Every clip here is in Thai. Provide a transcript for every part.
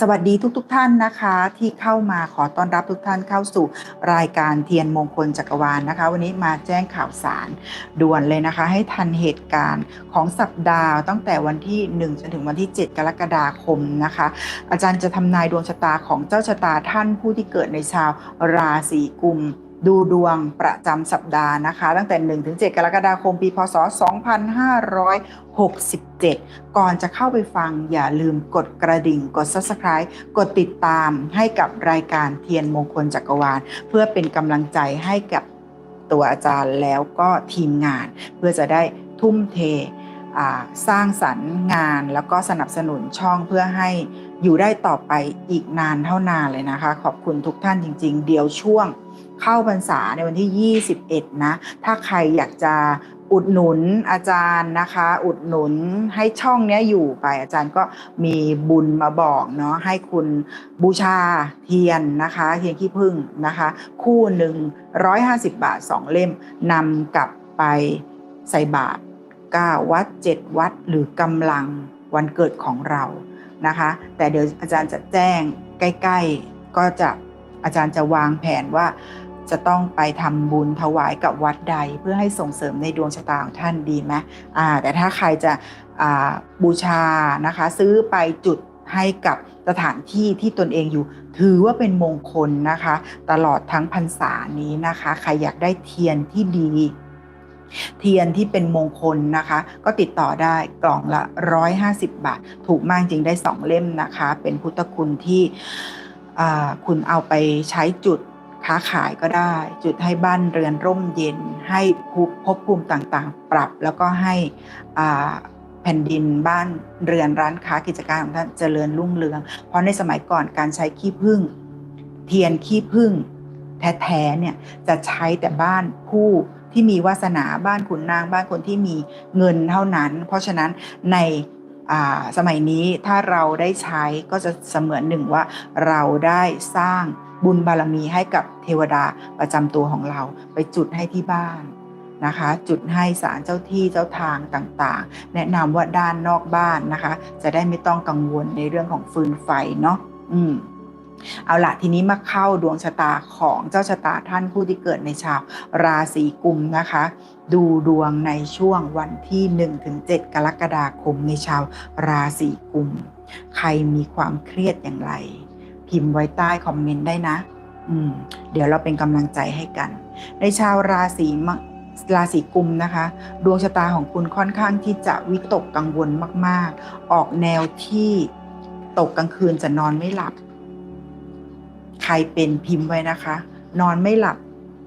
สวัสดีทุกๆทท่านนะคะ ที่เข้ามาขอต้อนรับทุกท่านเข้าสู่รายการเทียนมงคลจักรวาลนะคะ วันนี้มาแจ้งข่าวสารด่วนเลยนะคะ ให้ทันเหตุการณ์ของสัปดาห์ตั้งแต่วันที่ 1 จนถึงวันที่ 7 กรกฎาคมนะคะ อาจารย์จะทำนายดวงชะตาของเจ้าชะตาท่านผู้ที่เกิดในชาวราศีกุม ดูดวงประจำสัปดาห์นะคะ ตั้งแต่ 1-7 กรกฎาคมปีพศ 2567 ก่อนจะเข้าไปฟังอย่าลืมกดกระดิ่ง กด Subscribe กดติดตามให้กับรายการเทียนมงคลจักรวาล เพื่อเป็นกำลังใจให้กับตัวอาจารย์แล้วก็ทีมงาน เพื่อจะได้ทุ่มเทสร้างสรรค์งานแล้วก็สนับสนุนช่องเพื่อให้อยู่ได้ต่อไปอีกนานเท่านานเลยนะคะ ขอบคุณทุกท่านจริง ๆ เดี๋ยวช่วง เข้าพรรษาในวันที่ 21 นะ ถ้าใครอยากจะอุดหนุนอาจารย์นะคะ อุดหนุนให้ช่องนี้อยู่ไป อาจารย์ก็มีบุญมาบอกเนาะให้คุณบูชาเทียนนะคะ เทียนขี้ผึ้งนะคะ คู่หนึ่ง150บาท2เล่มนำกลับไปใส่บาตร9วัด7วัดหรือกำลังวันเกิดของเรานะคะ แต่เดี๋ยวอาจารย์จะแจ้งใกล้ ๆ ก็จะอาจารย์จะวางแผนว่า จะต้องไปทำบุญถวายกับวัดใดเพื่อให้ส่งเสริมในดวงชะตาของท่านดีไหมอ่าแต่ถ้าใครจะอ่าบูชานะคะซื้อไปจุดให้กับสถานที่ที่ตนเองอยู่ ถือว่าเป็นมงคลนะคะ ตลอดทั้งพรรษานี้นะคะ ใครอยากได้เทียนที่ดี เทียนที่เป็นมงคลนะคะ ก็ติดต่อได้กล่องละ 150 บาท ถูกมากจริงได้ 2 เล่มนะคะ เป็นพุทธคุณที่คุณเอาไปใช้จุด ค้าขายก็ได้ จุดให้บ้านเรือนร่มเย็น ให้ภพภพภูมิต่างๆ ปรับแล้วก็ให้แผ่นดินบ้านเรือนร้านค้ากิจการของท่านเจริญรุ่งเรือง เพราะในสมัยก่อนการใช้ขี้ผึ้งเทียนขี้ผึ้งแท้ๆเนี่ยจะใช้แต่บ้านผู้ที่มีวาสนาบ้านขุนนางบ้านคนที่มีเงินเท่านั้น เพราะฉะนั้นในสมัยนี้ถ้าเราได้ใช้ก็จะเสมือนหนึ่งว่าเราได้สร้าง บุญบารมีให้กับเทวดาประจำตัวของเรา ไปจุดให้ที่บ้านนะคะ จุดให้สารเจ้าที่เจ้าทางต่างๆ แนะนำว่าด้านนอกบ้านนะคะ จะได้ไม่ต้องกังวลในเรื่องของฟืนไฟเนาะอืมเอาละทีนี้มาเข้าดวงชะตาของเจ้าชะตาท่านผู้ที่เกิดในชาวราศีกุมนะคะ ดูดวงในช่วงวันที่1-7กรกฎาคมในชาวราศีกุม ใครมีความเครียดอย่างไร พิมพ์ไว้ใต้คอมเมนต์ได้นะ อืม เดี๋ยวเราเป็นกำลังใจให้กัน ในชาวราศีมะราศีกุมนะคะ ดวงชะตาของคุณค่อนข้างที่จะวิตกกังวลมาก ๆ ออกแนวที่ตกกลางคืนจะนอนไม่หลับ ใครเป็นพิมพ์ไว้นะคะ นอนไม่หลับ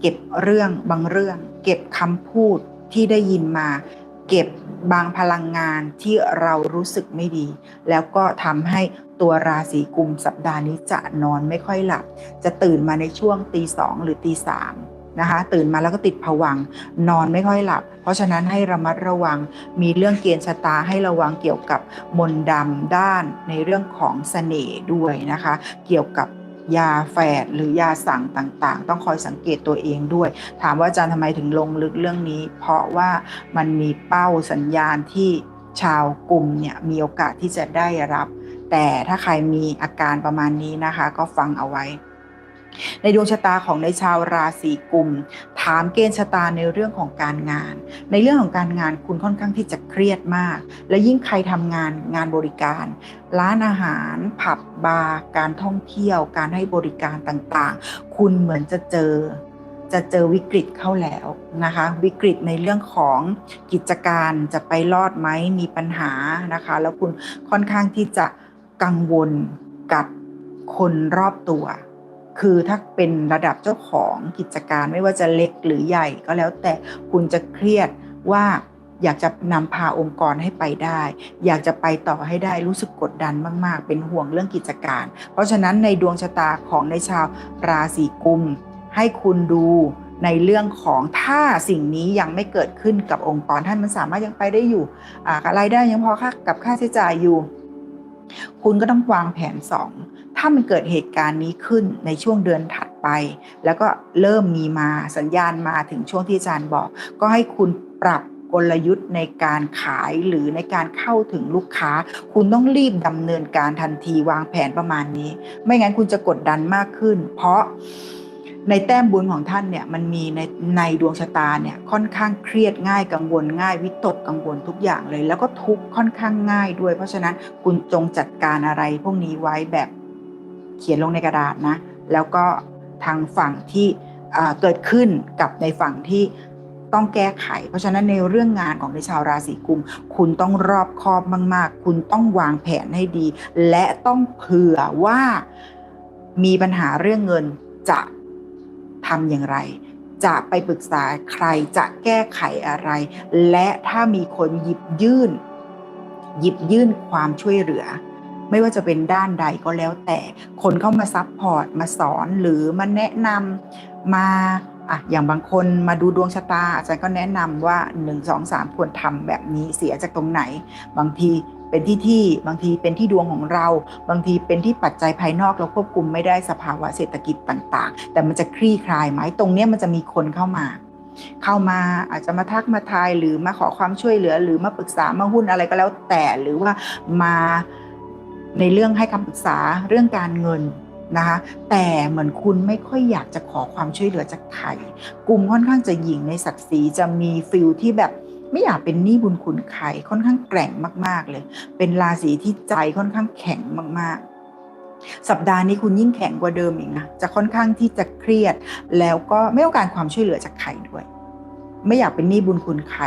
เก็บเรื่องบางเรื่อง เก็บคำพูดที่ได้ยินมา เก็บบางพลังงานที่เรารู้สึกไม่ดี แล้วก็ทำให้ ตัวราศีกุมสัปดาห์นี้จะนอนไม่ค่อยหลับ จะตื่นมาในช่วงตีสองหรือตีสามนะคะตื่นมาแล้วก็ติดผวังนอนไม่ค่อยหลับ เพราะฉะนั้นให้ระมัดระวังมีเรื่องเกณฑ์ชะตาให้ระวังเกี่ยวกับมนต์ดำด้านในเรื่องของเสน่ห์ด้วยนะคะ เกี่ยวกับยาแฝดหรือยาสั่งต่างๆ ต้องคอยสังเกตตัวเองด้วย ถามว่าอาจารย์ทำไมถึงลงลึกเรื่องนี้ เพราะว่ามันมีเป้าสัญญาณที่ชาวกลุ่มเนี่ยมีโอกาสที่จะได้รับ แต่ถ้าใครมีอาการประมาณนี้นะคะ ก็ฟังเอาไว้ ในดวงชะตาของในชาวราศีกุม ถามเกณฑ์ชะตาในเรื่องของการงาน ในเรื่องของการงานคุณค่อนข้างที่จะเครียดมาก และยิ่งใครทำงานงานบริการ ร้านอาหาร ผับบาร์การท่องเที่ยว การให้บริการต่างๆ คุณเหมือนจะเจอจะเจอวิกฤตเข้าแล้วนะคะ วิกฤตในเรื่องของกิจการจะไปรอดไหมมีปัญหานะคะ แล้วคุณค่อนข้างที่จะ กังวลกับคนรอบตัว คือถ้าเป็นระดับเจ้าของกิจการไม่ว่าจะเล็กหรือใหญ่ก็แล้วแต่คุณจะเครียดว่าอยากจะนำพาองค์กรให้ไปได้ อยากจะไปต่อให้ได้รู้สึกกดดันมาก ๆ เป็นห่วงเรื่องกิจการ เพราะฉะนั้นในดวงชะตาของในชาวราศีกุม ให้คุณดูในเรื่องของถ้าสิ่งนี้ยังไม่เกิดขึ้นกับองค์กรท่านมันสามารถยังไปได้อยู่อ่ารายได้ยังพอค่ากับค่าใช้จ่ายอยู่ คุณก็ต้องวางแผนสองถ้ามันเกิดเหตุการณ์นี้ขึ้นในช่วงเดือนถัดไป แล้วก็เริ่มมีมาสัญญาณมาถึงช่วงที่อาจารย์บอก ก็ให้คุณปรับกลยุทธ์ในการขายหรือในการเข้าถึงลูกค้า คุณต้องรีบดำเนินการทันทีวางแผนประมาณนี้ ไม่งั้นคุณจะกดดันมากขึ้น เพราะ ในแต้มบุญของท่านเนี่ยมันมีในในดวงชะตาเนี่ยค่อนข้างเครียดง่ายกังวลง่ายวิตกกังวลทุกอย่างเลย แล้วก็ทุกข์ค่อนข้างง่ายด้วย เพราะฉะนั้นคุณจงจัดการอะไรพวกนี้ไว้แบบเขียนลงในกระดาษนะ แล้วก็ทางฝั่งที่เอ่อเกิดขึ้นกับในฝั่งที่ต้องแก้ไข เพราะฉะนั้นในเรื่องงานของในชาวราศีกุม คุณต้องรอบคอบมาก ๆ คุณต้องวางแผนให้ดี และต้องเผื่อว่ามีปัญหาเรื่องเงินจะ ทำอย่างไร จะไปปรึกษาใครจะแก้ไขอะไร และถ้ามีคนหยิบยื่น หยิบยื่นความช่วยเหลือ ไม่ว่าจะเป็นด้านใดก็แล้วแต่คนเข้ามาซัพพอร์ตมาสอนหรือมาแนะนำมาอะอย่างบางคนมาดูดวงชะตาอาจารย์ก็แนะนำว่า 1 2 3 ควรทำแบบนี้เสียจากตรงไหน บางที เป็นที่ที่บางทีเป็นที่ดวงของเรา บางทีเป็นที่ปัจจัยภายนอกเราควบคุมไม่ได้สภาวะเศรษฐกิจต่างๆ แต่มันจะคลี่คลายไหมตรงเนี้ยมันจะมีคนเข้ามา เข้ามาอาจจะมาทักมาทายหรือมาขอความช่วยเหลือ หรือมาปรึกษามาหุ้นอะไรก็แล้วแต่หรือว่ามาในเรื่องให้คำปรึกษาเรื่องการเงินนะคะแต่เหมือนคุณไม่ค่อยอยากจะขอความช่วยเหลือจากใครกลุ่มค่อนข้างจะหยิ่งในศักดิ์ศรีจะมีฟิลที่แบบ ไม่อยากเป็นหนี้บุญคุณใครค่อนข้างแกร่งมาก ๆ เลย เป็นราศีที่ใจค่อนข้างแข็งมาก ๆ สัปดาห์นี้คุณยิ่งแข็งกว่าเดิมอีกนะจะค่อนข้างที่จะเครียด แล้วก็ไม่ต้องการความช่วยเหลือจากใครด้วย ไม่อยากเป็นหนี้บุญคุณใคร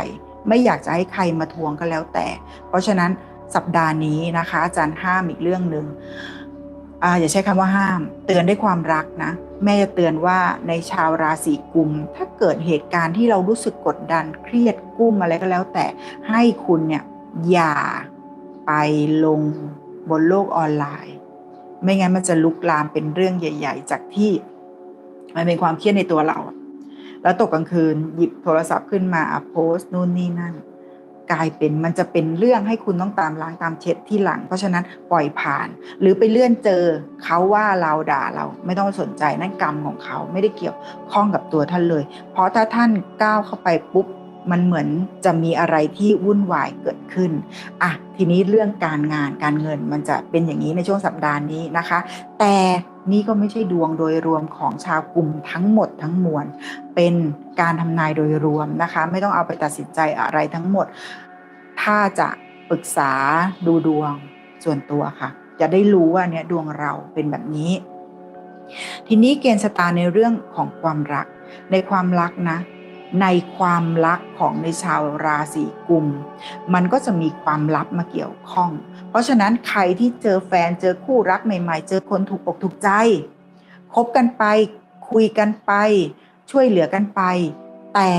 ไม่อยากจะให้ใครมาทวงก็แล้วแต่ เพราะฉะนั้นสัปดาห์นี้นะคะอาจารย์ห้ามอีกเรื่องหนึ่งอ่าอย่าใช้คำว่าห้าม เตือนด้วยความรักนะ แม่จะเตือนว่าในชาวราศีกุม ถ้าเกิดเหตุการณ์ที่เรารู้สึกกดดันเครียดกุ้มอะไรก็แล้ว แต่ให้คุณเนี่ยอย่าไปลงบนโลกออนไลน์ ไม่งั้นมันจะลุกลามเป็นเรื่องใหญ่ ๆ จากที่มันเป็นความเครียดในตัวเรา แล้วตกกลางคืนหยิบโทรศัพท์ขึ้นมาอะโพสต์นู่นนี่นั่น กลายเป็นมันจะเป็นเรื่องให้คุณต้องตามล้างตามเช็ดที่หลัง เพราะฉะนั้นปล่อยผ่าน หรือไปเลื่อนเจอเขาว่าเราด่าเราไม่ต้องสนใจนั่นกรรมของเขาไม่ได้เกี่ยวข้องกับตัวท่านเลย เพราะถ้าท่านก้าวเข้าไปปุ๊บมันเหมือนจะมีอะไรที่วุ่นวายเกิดขึ้นอะทีนี้เรื่องการงานการเงินมันจะเป็นอย่างนี้ในช่วงสัปดาห์นี้นะคะ แต่ นี่ก็ไม่ใช่ดวงโดยรวมของชาวกลุ่มทั้งหมดทั้งมวล เป็นการทำนายโดยรวมนะคะ ไม่ต้องเอาไปตัดสินใจอะไรทั้งหมด ถ้าจะปรึกษาดูดวงส่วนตัวค่ะ จะได้รู้ว่าเนี่ยดวงเราเป็นแบบนี้ ทีนี้เกณฑ์ชะตาในเรื่องของความรัก ในความรักนะ ในความรักของในชาวราศีกุม มันก็จะมีความลับมาเกี่ยวข้อง เพราะฉะนั้นใครที่เจอแฟนเจอคู่รักใหม่ๆ เจอคนถูกอกถูกใจ คบกันไปคุยกันไป ช่วยเหลือกันไป แต่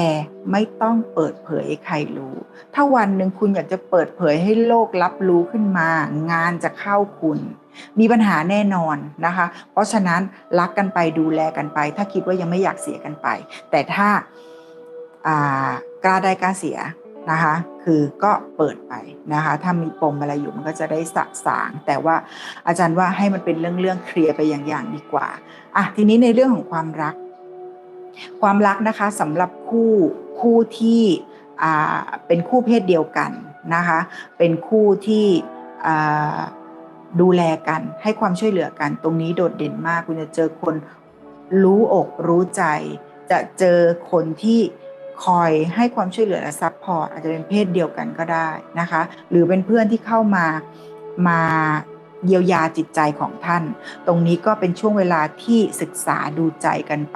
ไม่ต้องเปิดเผยให้ใครรู้ ถ้าวันหนึ่งคุณอยากจะเปิดเผยให้โลกรับรู้ขึ้นมา งานจะเข้าคุณมีปัญหาแน่นอนนะคะ เพราะฉะนั้นรักกันไปดูแลกันไป ถ้าคิดว่ายังไม่อยากเสียกันไป แต่ถ้าอ่า กล้าได้กล้าเสียนะคะ คือก็เปิดไปนะคะ ถ้ามีปมอะไรอยู่มันก็จะได้สะสาง แต่ว่าอาจารย์ว่าให้มันเป็นเรื่องๆเคลียร์ไปอย่างๆดีกว่าอะทีนี้ในเรื่องของความรัก ความรักนะคะสำหรับคู่คู่ที่เป็นคู่เพศเดียวกันนะคะ เป็นคู่ที่ดูแลกันให้ความช่วยเหลือกัน ตรงนี้โดดเด่นมาก คุณจะเจอคนรู้อกรู้ใจ จะเจอคนที่ คอยให้ความช่วยเหลือและซัพพอร์ตอาจจะเป็นเพศเดียวกันก็ได้นะคะ หรือเป็นเพื่อนที่เข้ามามาเยียวยาจิตใจของท่าน ตรงนี้ก็เป็นช่วงเวลาที่ศึกษาดูใจกันไป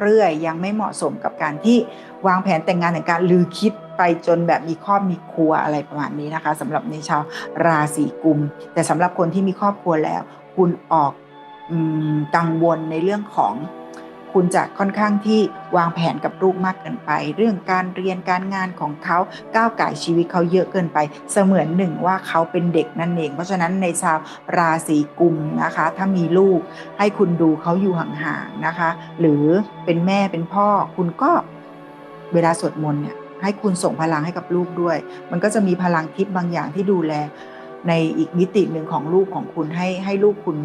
เรื่อยๆ ยังไม่เหมาะสมกับการที่วางแผนแต่งงานแต่งการลือคิดไปจนแบบมีครอบมีครัวอะไรประมาณนี้นะคะสำหรับในชาวราศีกุม แต่สำหรับคนที่มีครอบครัวแล้ว คุณออกอกังวลในเรื่องของ คุณจะค่อนข้างที่วางแผนกับลูกมากเกินไป เรื่องการเรียนการงานของเขาก้าวไก่ชีวิตเขาเยอะเกินไป เสมือนหนึ่งว่าเขาเป็นเด็กนั่นเอง เพราะฉะนั้นในชาวราศีกุมนะคะ ถ้ามีลูกให้คุณดูเขาอยู่ห่างๆนะคะ หรือเป็นแม่เป็นพ่อคุณก็เวลาสวดมนต์เนี่ยให้คุณส่งพลังให้กับลูกด้วย มันก็จะมีพลังทิพย์บางอย่างที่ดูแลในอีกมิติหนึ่งของลูกของคุณให้ให้ลูกคุณ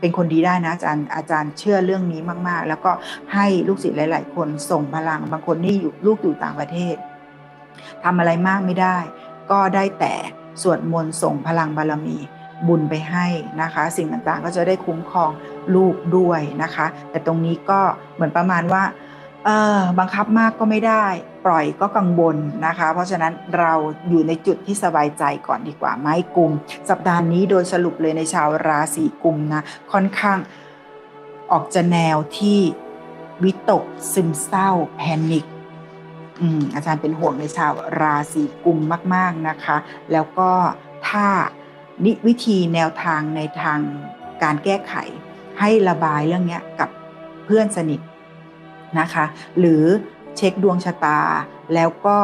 เป็นคนดีได้นะอาจารย์อาจารย์เชื่อเรื่องนี้มาก ๆ แล้วก็ให้ลูกศิษย์หลาย ๆ คนส่งพลังบางคนนี่อยู่ลูกอยู่ต่างประเทศทำอะไรมากไม่ได้ ก็ได้แต่สวดมนต์ส่งพลังบารมีบุญไปให้นะคะ สิ่งต่างๆก็จะได้คุ้มครองลูกด้วยนะคะ แต่ตรงนี้ก็เหมือนประมาณว่าเออบังคับมากก็ไม่ได้ ปล่อยก็กังวลนะคะ เพราะฉะนั้นเราอยู่ในจุดที่สบายใจก่อนดีกว่าไม้กลุ่ม สัปดาห์นี้โดยสรุปเลยในชาวราศีกุมนะค่อนข้างออกจะแนวที่วิตกซึมเศร้าแพนิคอืมอาจารย์เป็นห่วงในชาวราศีกุมมาก ๆนะคะ แล้วก็ถ้านิวิธีแนวทางในทางการแก้ไข ให้ระบายเรื่องนี้กับเพื่อนสนิทนะคะ หรือ เช็คดวงชะตา แล้วก็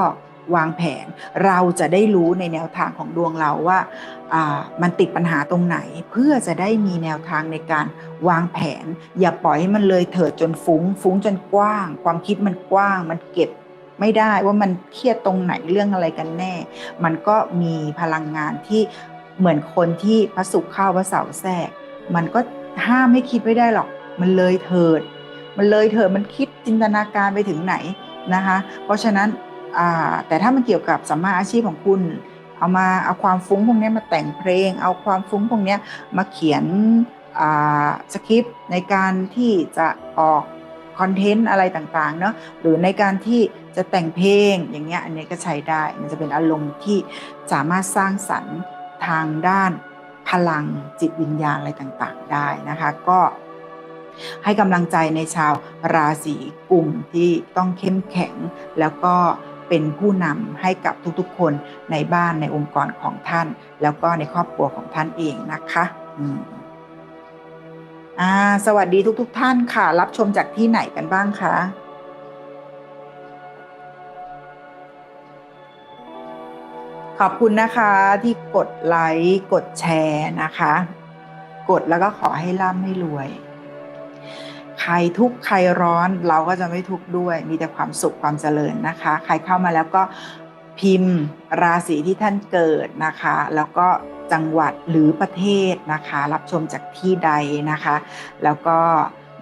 วางแผน เราจะได้รู้ในแนวทางของดวงเราว่าามันติดปัญหาตรงไหน เพื่อจะได้มีแนวทางในการวางแผน อย่าปล่อยให้มันเลยเถิดจนฟุง้ง ฟุ้งจนกว้าง ความคิดมันกว้าง มันเก็บไม่ได้ว่ามันเครียดตรงไหนเรื่องอะไรกันแน่ มันก็มีพลังงานที่เหมือนคนที่พระศุกร์เข้าพระเสาร์แทรก มันก็ห้ามให้คิดไม่ได้หรอก มันเลยเถิด มันเลยเถิดมันคิดจินตนาการไปถึงไหนนะคะ เพราะฉะนั้นแต่ถ้ามันเกี่ยวกับสัมมาอาชีพของคุณ เอามาเอาความฟุ้งพวกนี้มาแต่งเพลง เอาความฟุ้งพวกนี้มาเขียนสคริปต์ในการที่จะออกคอนเทนต์อะไรต่างๆเนาะหรือในการที่จะแต่งเพลงอย่างเงี้ยอันนี้ก็ใช้ได้มันจะเป็นอารมณ์ที่สามารถสร้างสรรค์ทางด้านพลังจิตวิญญาณอะไรต่างๆ ได้นะคะ ก็ ให้กำลังใจในชาวราศีกุมที่ต้องเข้มแข็ง แล้วก็เป็นผู้นำให้กับทุกๆ คนในบ้านในองค์กรของท่าน แล้วก็ในครอบครัวของท่านเองนะคะอ่าสวัสดีทุกๆท่านค่ะ รับชมจากที่ไหนกันบ้างคะขอบคุณนะคะที่กดไลค์ กดแชร์นะคะ กดแล้วก็ขอให้ร่ำให้รวย ครทุกข์ใครร้อนเราก็จะไม่ทุกข์ด้วย มีแต่ความสุขความเจริญนะคะ ใครเข้ามาแล้วก็พิมพ์ราศีที่ท่านเกิดนะคะ แล้วก็จังหวัดหรือประเทศนะคะ รับชมจากที่ใดนะคะ แล้วก็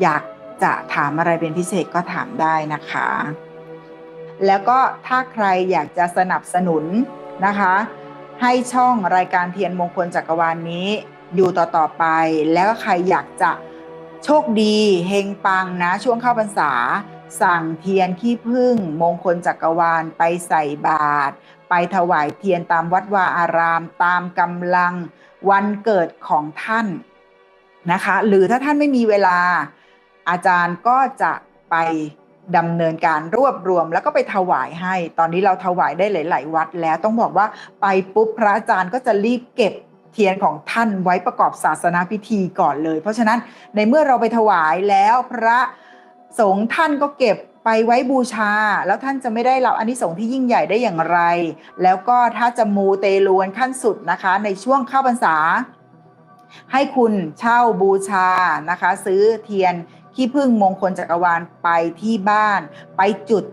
อยากจะถามอะไรเป็นพิเศษก็ถามได้นะคะ แล้วก็ถ้าใครอยากจะสนับสนุนนะคะ ให้ช่องรายการเทียนมงคลจักรวาลนนี้อยู่ต่อต่อไป แล้วก็ใครอยากจะ โชคดีเฮงปังนะ ช่วงเข้าพรรษา สั่งเทียนขี้พึ่ง มงคลจักรวาลไปใส่บาตรไปถวายเทียนตามวัดวาอาราม ตามกำลังวันเกิดของท่านนะคะ หรือถ้าท่านไม่มีเวลา อาจารย์ก็จะไปดำเนินการรวบรวมแล้วก็ไปถวายให้ ตอนนี้เราถวายได้หลาย ๆ วัดแล้วต้องบอกว่าไปปุ๊บพระอาจารย์ก็จะรีบเก็บ เทียนของท่านไว้ประกอบศาสนาพิธีก่อนเลย เพราะฉะนั้นในเมื่อเราไปถวายแล้วพระสงฆ์ท่านก็เก็บไปไว้บูชา แล้วท่านจะไม่ได้รับอันนี้สงที่ยิ่งใหญ่ได้อย่างไร แล้วก็ถ้าจะมูเตลวนขั้นสุดนะคะ ในช่วงเข้าพรรษา ให้คุณเช่าบูชานะคะ ซื้อเทียนขี้พึ่งมงคลจักรวาลไปที่บ้าน ไปจุด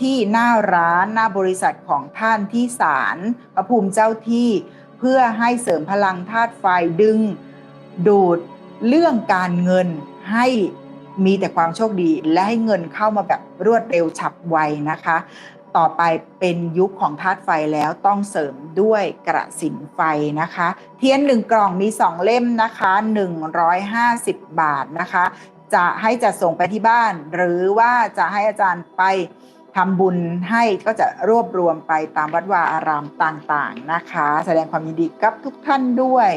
ที่หน้าร้านหน้าบริษัทของท่านที่ศาลพระภูมิเจ้าที่ พื่อให้เสริมพลังธาตุไฟดึง ดูดเรื่องการเงินให้มีแต่ความโชคดี และให้เงินเข้ามาแบบรวดเร็วฉับไวนะคะ ต่อไปเป็นยุคของธาตุไฟแล้วต้องเสริมด้วยกระสินไฟนะคะ เทียนหนึ่งกล่องมีสองเล่มนะคะ 150 บาทนะคะ จะให้จะส่งไปที่บ้าน หรือว่าจะให้อาจารย์ไป ทำบุญให้ก็จะรวบรวมไปตามวัดวาอารามต่างๆนะคะ แสดงความยินดีกับทุกท่านด้วย